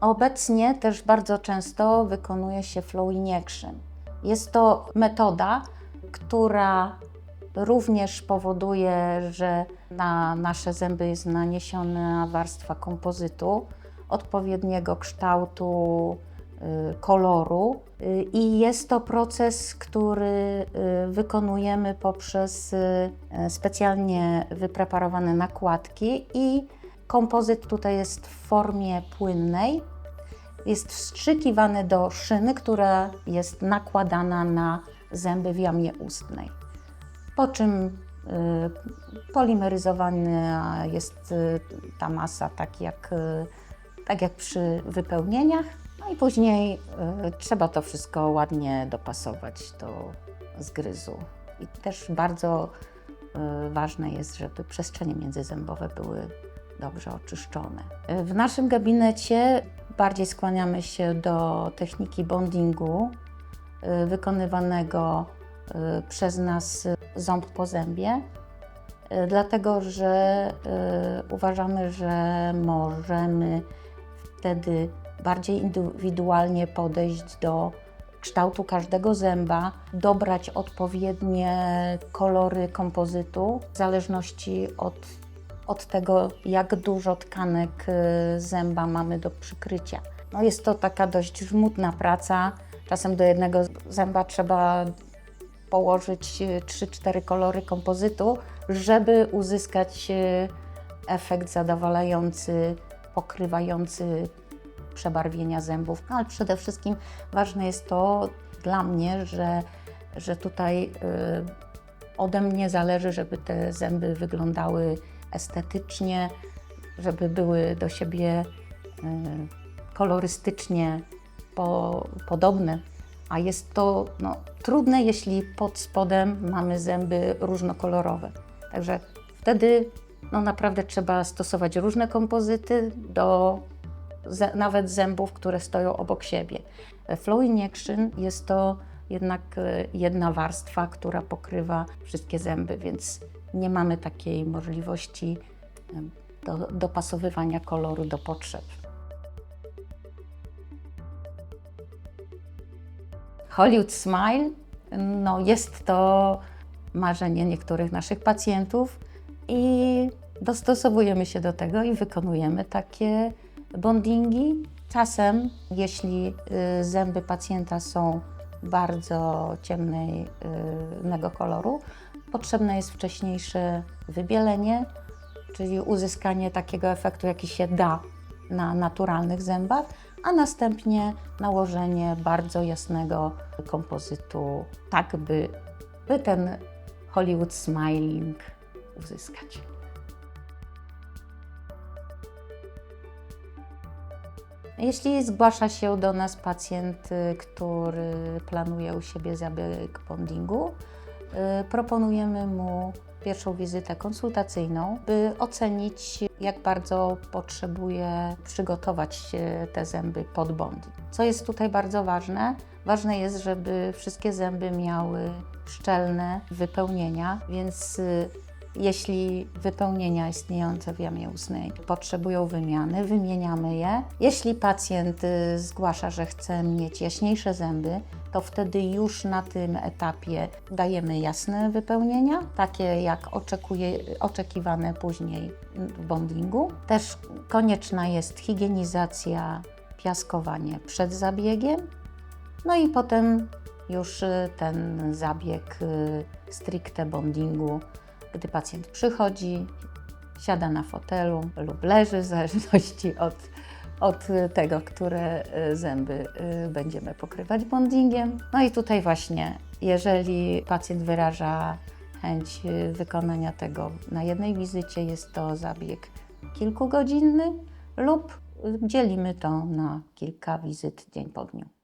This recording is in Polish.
Obecnie też bardzo często wykonuje się flow injection. Jest to metoda, która również powoduje, że na nasze zęby jest naniesiona warstwa kompozytu odpowiedniego kształtu, y, koloru. Y, I jest to proces, który y, wykonujemy poprzez specjalnie wypreparowane nakładki i kompozyt tutaj jest w formie płynnej. Jest wstrzykiwany do szyny, która jest nakładana na zęby w jamie ustnej. Po czym y, polimeryzowana jest y, ta masa tak jak, y, tak jak przy wypełnieniach. No i później trzeba to wszystko ładnie dopasować do zgryzu. I też bardzo ważne jest, żeby przestrzenie międzyzębowe były dobrze oczyszczone. W naszym gabinecie bardziej skłaniamy się do techniki bondingu y, wykonywanego y, przez nas ząb po zębie, y, dlatego że uważamy, że możemy wtedy bardziej indywidualnie podejść do kształtu każdego zęba, dobrać odpowiednie kolory kompozytu w zależności od, od tego, jak dużo tkanek y, zęba mamy do przykrycia. No jest to taka dość żmudna praca. Czasem do jednego zęba trzeba położyć y, 3-4 kolory kompozytu, żeby uzyskać y, efekt zadowalający, pokrywający przebarwienia zębów. No, ale przede wszystkim ważne jest to dla mnie, że, że tutaj y, ode mnie zależy, żeby te zęby wyglądały estetycznie, żeby były do siebie y, kolorystycznie po, podobne. A jest to no, trudne, jeśli pod spodem mamy zęby różnokolorowe. Także wtedy no, naprawdę trzeba stosować różne kompozyty do nawet zębów, które stoją obok siebie. Flow injection jest to jednak e, jedna warstwa, która pokrywa wszystkie zęby, więc nie mamy takiej możliwości em, do, dopasowywania koloru do potrzeb. Hollywood Smile no jest to marzenie niektórych naszych pacjentów i dostosowujemy się do tego i wykonujemy takie bondingi. Czasem, jeśli y, zęby pacjenta są bardzo ciemnego koloru, potrzebne jest wcześniejsze wybielenie, czyli uzyskanie takiego efektu, jaki się da na naturalnych zębach, a następnie nałożenie bardzo jasnego kompozytu, tak by, by ten Hollywood Smiling uzyskać. Jeśli zgłasza się do nas pacjent, y, który planuje u siebie zabieg bondingu, y, proponujemy mu pierwszą wizytę konsultacyjną, by ocenić, jak bardzo potrzebuje przygotować te zęby pod bonding. Co jest tutaj bardzo ważne? Ważne jest, żeby wszystkie zęby miały szczelne wypełnienia, więc y, jeśli wypełnienia istniejące w jamie ustnej potrzebują wymiany, wymieniamy je. Jeśli pacjent y, zgłasza, że chce mieć jaśniejsze zęby, to wtedy już na tym etapie dajemy jasne wypełnienia, takie jak oczekuje, oczekiwane później w bondingu. Też konieczna jest higienizacja, piaskowanie przed zabiegiem. No i potem już y, ten zabieg y, stricte bondingu gdy pacjent przychodzi, siada na fotelu lub leży, w zależności od, od tego, które y, zęby y, będziemy pokrywać bondingiem. No i tutaj właśnie, jeżeli pacjent wyraża chęć y, wykonania tego na jednej wizycie, jest to zabieg kilkugodzinny lub dzielimy to na kilka wizyt dzień po dniu.